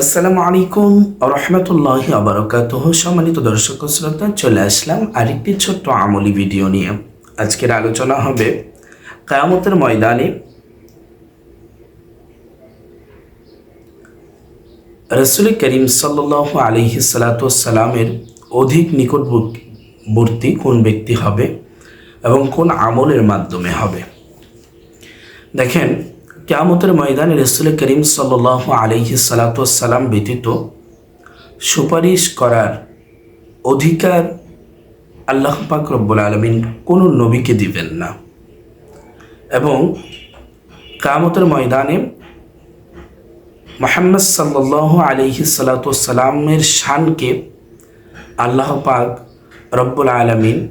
আসসালামু আলাইকুম রহমতুল্লাহ আবরকাত সম্মানিত দর্শক শ্রোতা, চলে আসলাম আরেকটি ছোট্ট আমলি ভিডিও নিয়ে। আজকের আলোচনা হবে কায়ামতের ময়দানে রসুল করিম সাল্লাহ আলহি সালাতামের অধিক নিকটবর্তী কোন ব্যক্তি হবে এবং কোন আমলের মাধ্যমে হবে? দেখেন কেয়ামতের ময়দানে রসুল করিম সাল আলহি সালাতাম ব্যতীত সুপারিশ করার অধিকার আল্লাহ পাক রব্বুল আলমিন কোনো নবীকে দিবেন না। এবং কামতের ময়দানে মোহাম্মদ সাল্লাহ আলহি সালাতামের শানকে আল্লাহ পাক রব্বুল আলমিন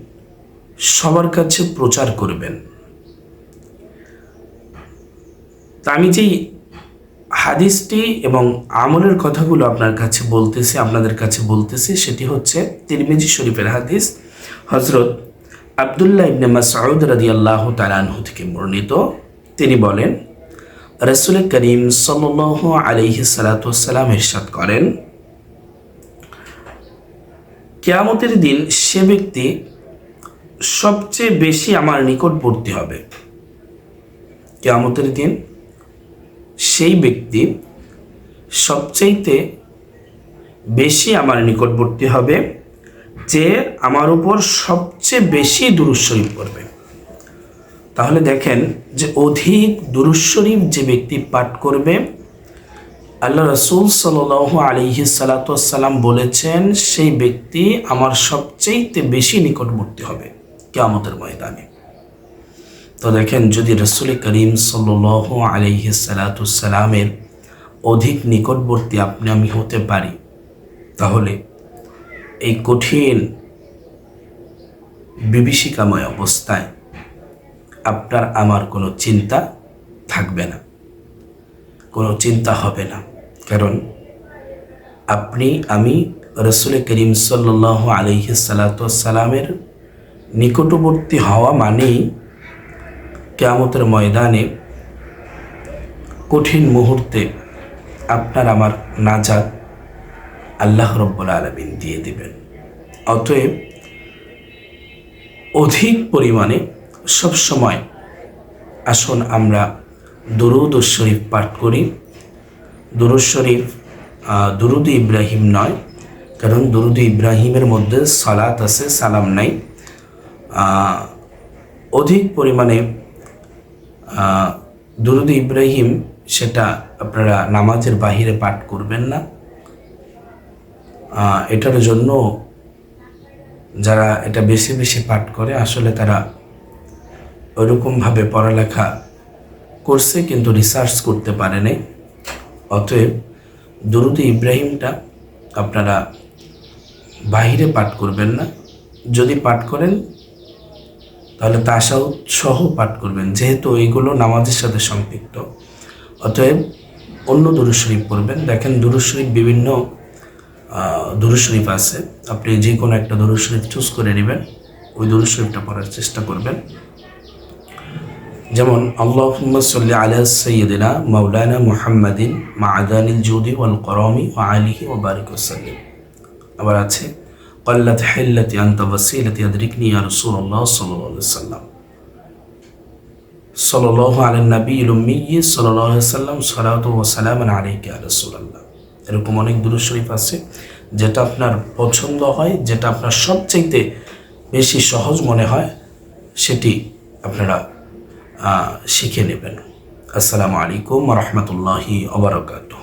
সবার কাছে প্রচার করবেন। তা আমি যেই হাদিসটি এবং আমলের কথাগুলো আপনার কাছে বলতেছি, আপনাদের কাছে বলতেছি, সেটি হচ্ছে তিরমিজি শরীফের হাদিস হজরত আবদুল্লাহ ইবনে মাসউদ রাদি আল্লাহ তালানহু থেকে বর্ণিত। তিনি বলেন, রসুল করিম সাল আলিহি সালাতাম ইরশাদ করেন, কেয়ামতের দিন সে ব্যক্তি সবচেয়ে বেশি আমার নিকটবর্তী হবে। কেয়ামতের দিন সেই ব্যক্তি সবচাইতে বেশি আমার নিকটবর্তী হবে, যে আমার উপর সবচেয়ে বেশি দুরুশরীফ করবে তাহলে দেখেন যে অধিক দুরুশরীফ যে ব্যক্তি পাঠ করবে, আল্লাহ রসুল সাল আলিহি সালাতাম বলেছেন, সেই ব্যক্তি আমার সবচেয়েতে বেশি নিকটবর্তী হবে কেয়ামতের ময়দানে। তো দেখেন, যদি রসুল করিম সাল আলহি সালাতামের অধিক নিকটবর্তী আপনি আমি হতে পারি, তাহলে এই কঠিন বিভীষিকাময় অবস্থায় আপনার আমার কোনো চিন্তা থাকবে না, কোনো চিন্তা হবে না। কারণ আপনি, আমি রসুল করিম সাল্লাহ আলহি সালাতামের নিকটবর্তী হওয়া মানেই কেয়ামতের ময়দানে কঠিন মুহূর্তে আপনার আমার নাজাদ আল্লাহ রব্বুল আলমিন দিয়ে দিবেন। অতএব অধিক পরিমাণে সবসময় আসুন আমরা দুরুদ শরীফ পাঠ করি। দুরুদ শরীফ দুরুদ ইব্রাহিম নয়, কারণ দুরুদ ইব্রাহিমের মধ্যে সালাত আছে, সালাম নাই। অধিক পরিমাণে দুরুদ ইব্রাহিম সেটা আপনারা নামাজের বাহিরে পাঠ করবেন না। এটার জন্য যারা এটা বেশি বেশি পাঠ করে, আসলে তারা ওইরকমভাবে পড়ালেখা করছে কিন্তু রিসার্চ করতে পারে নাই। অতএব দুরুদ ইব্রাহিমটা আপনারা বাহিরে পাঠ করবেন না। যদি পাঠ করেন তাহলে তাসাউ সহ পাঠ করবেন, যেহেতু এইগুলো নামাজের সাথে সম্পৃক্ত। অতএব অন্য দুরু শরীফ পড়বেন। দেখেন দুরু শরীফ বিভিন্ন দুরু শরীফ আছে। আপনি যে কোনো একটা দুরু শরীফ চুজ করে নেবেন, ওই দুরু শরীফটা পড়ার চেষ্টা করবেন। যেমন আল্লাহ সাল্লি আলা সৈয়দিনা মৌলানা মুহাম্মাদিন মা আদানিল জুদি ওয়াল করমি ও আলিহি ও বারিক আবার আছে قلت حلتي أنت وسيلتي أدركني يا رسول الله صلى الله عليه وسلم صلى الله على النبي الأمي صلى الله عليه وسلم صلاة وسلام عليك يا رسول الله এরকম অনেক দুরুদ শরীফ আছে যেটা আপনার পছন্দ হয় যেটা আপনার সবচাইতে বেশি সহজ মনে হয় সেটি আপনারা শিখে নেবেন আসসালামু আলাইকুম রহমতুল্লাহি ওবরাকাতু